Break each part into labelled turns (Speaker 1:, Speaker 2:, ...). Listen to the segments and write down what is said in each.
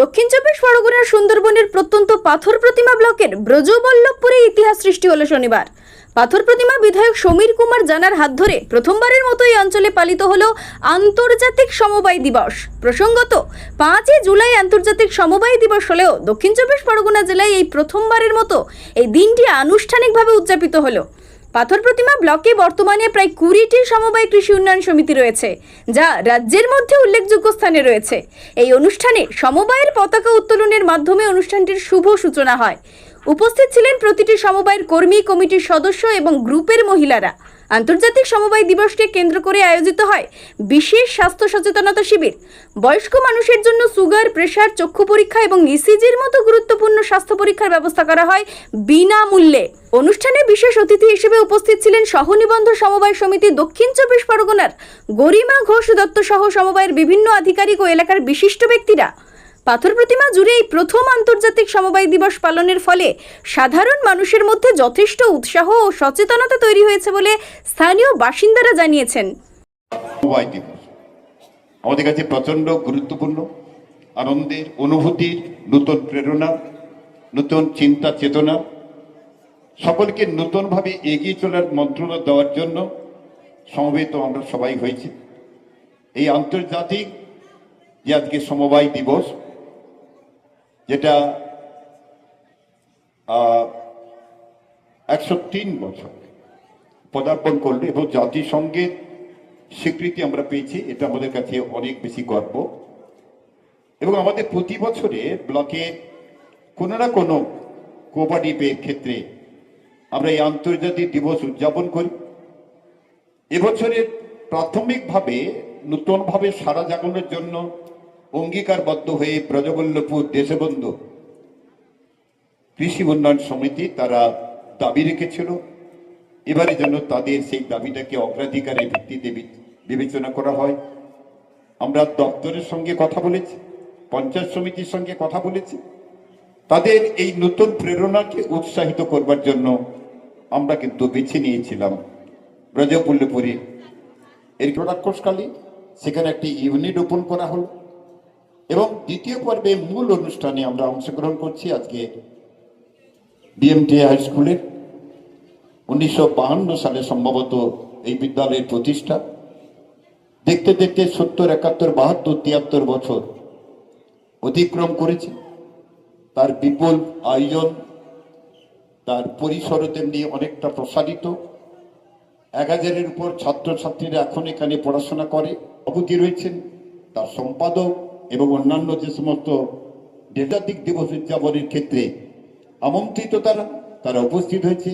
Speaker 1: দক্ষিণ চব্বিশ পরগনার সুন্দরবনের প্রত্যন্ত পাথর প্রতিমা ব্লকের ব্রজবল্লভপুরে ইতিহাস সৃষ্টি হলো শনিবার পাথর প্রতিমা বিধায়ক সমীর কুমার জানার হাত ধরে প্রথমবারের মতো এই অঞ্চলে পালিত হল আন্তর্জাতিক সমবায় দিবস প্রসঙ্গত পাঁচই জুলাই আন্তর্জাতিক সমবায় দিবস হলেও দক্ষিণ চব্বিশ পরগনা জেলায় এই প্রথমবারের মতো এই দিনটি আনুষ্ঠানিকভাবে উদযাপিত হলো পাথর প্রতিমা ব্লকে বর্তমানে প্রায় কুড়িটি সমবায় কৃষি উন্নয়ন সমিতি রয়েছে যা রাজ্যের মধ্যে উল্লেখযোগ্য স্থানে রয়েছে এই অনুষ্ঠানে সমবায়ের পতাকা উত্তোলনের মাধ্যমে অনুষ্ঠানটির শুভ সূচনা হয় উপস্থিত ছিলেন প্রতিটি সমবায়ের কর্মী কমিটির সদস্য এবং গ্রুপের মহিলারা আন্তর্জাতিক সমবায় দিবসকে কেন্দ্র করে আয়োজিত হয় বিশেষ স্বাস্থ্য সচেতনতা শিবির বয়স্ক মানুষের জন্য সুগার প্রেশার চক্ষু পরীক্ষা এবং ইসিজির e মতো গুরুত্বপূর্ণ স্বাস্থ্য পরীক্ষার ব্যবস্থা করা হয় বিনামূল্যে অনুষ্ঠানে বিশেষ অতিথি হিসেবে উপস্থিত ছিলেন সহনিবন্ধ সমবায় সমিতি দক্ষিণ চব্বিশ পরগনার গরিমা ঘোষ দত্ত সহ সমবায়ের বিভিন্ন আধিকারিক ও এলাকার বিশিষ্ট ব্যক্তিরা পাথর প্রতিমা জুড়ে এই প্রথম আন্তর্জাতিক সমবায় দিবস পালনের ফলে সাধারণ মানুষের মধ্যে যথেষ্ট উৎসাহ ও সচেতনতা তৈরি হয়েছে বলে স্থানীয় বাসিন্দারা জানিয়েছেন
Speaker 2: সমবায় দিবস আমাদের কাছে প্রচণ্ড গুরুত্বপূর্ণ আনন্দের অনুভূতির নূতন প্রেরণা নূতন চিন্তা চেতনা সকলকে নূতনভাবে এগিয়ে চলার মন্ত্রণা দেওয়ার জন্য সমবেত আমরা সবাই হয়েছি এই আন্তর্জাতিক যে আজকে সমবায় দিবস যেটা একশো তিন বছর পদার্পণ করলো এবং জাতিসংঘের স্বীকৃতি আমরা পেয়েছি এটা আমাদের কাছে অনেক বেশি গর্ব এবং আমাদের প্রতি বছরে ব্লকে কোনো না কোনো কোপারেটিভের ক্ষেত্রে আমরা এই আন্তর্জাতিক দিবস উদযাপন করি এবছরের প্রাথমিকভাবে নতুনভাবে সারা জাগানোর জন্য অঙ্গীকারবদ্ধ হয়ে ব্রজবল্লভপুর দেশবন্ধু কৃষি উন্নয়ন সমিতি তারা দাবি রেখেছিল এবারে যেন তাদের সেই দাবিটাকে অগ্রাধিকারের ভিত্তিতে বিবেচনা করা হয় আমরা দপ্তরের সঙ্গে কথা বলেছি পঞ্চায়েত সমিতির সঙ্গে কথা বলেছি তাদের এই নতুন প্রেরণাকে উৎসাহিত করবার জন্য আমরা কিন্তু বেছে নিয়েছিলাম ব্রজপল্লপুরে এর ঘটাক্ষসকালী সেখানে একটি ইউনিট ওপেন করা হলো এবং দ্বিতীয় পর্বে মূল অনুষ্ঠানে আমরা অংশগ্রহণ করছি আজকে বিএমটি হাই স্কুলের উনিশশো সালে সম্ভবত এই বিদ্যালয়ের প্রতিষ্ঠা দেখতে দেখতে সত্তর একাত্তর বাহাত্তর তিয়াত্তর বছর অতিক্রম করেছে তার বিপুল আয়োজন তার পরিসর তেমনি অনেকটা প্রসারিত এক হাজারের উপর ছাত্রছাত্রীরা এখন এখানে পড়াশোনা করে অবধি রয়েছেন তার সম্পাদক এবং অন্যান্য যে সমস্ত ডেজার্টিক দিবস উদযাপনের ক্ষেত্রে আমন্ত্রিত তারা তারা উপস্থিত হয়েছে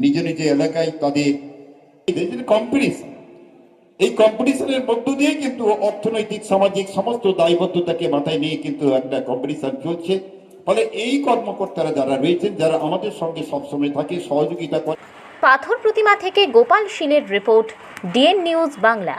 Speaker 2: নিজ নিজ এলাকায় তাদের কম্পিটিশন এই কম্পিটিশনের মধ্য দিয়ে কিন্তু অর্থনৈতিক সামাজিক সমস্ত দায়বদ্ধতাকে মাথায় নিয়ে কিন্তু একটা কম্পিটিশন চলছে ফলে এই কর্মকর্তারা যারা রয়েছেন যারা আমাদের সঙ্গে সবসময় থাকে সহযোগিতা করে
Speaker 1: পাথর প্রতিমা থেকে গোপাল সিনের রিপোর্ট ডিএন নিউজ বাংলা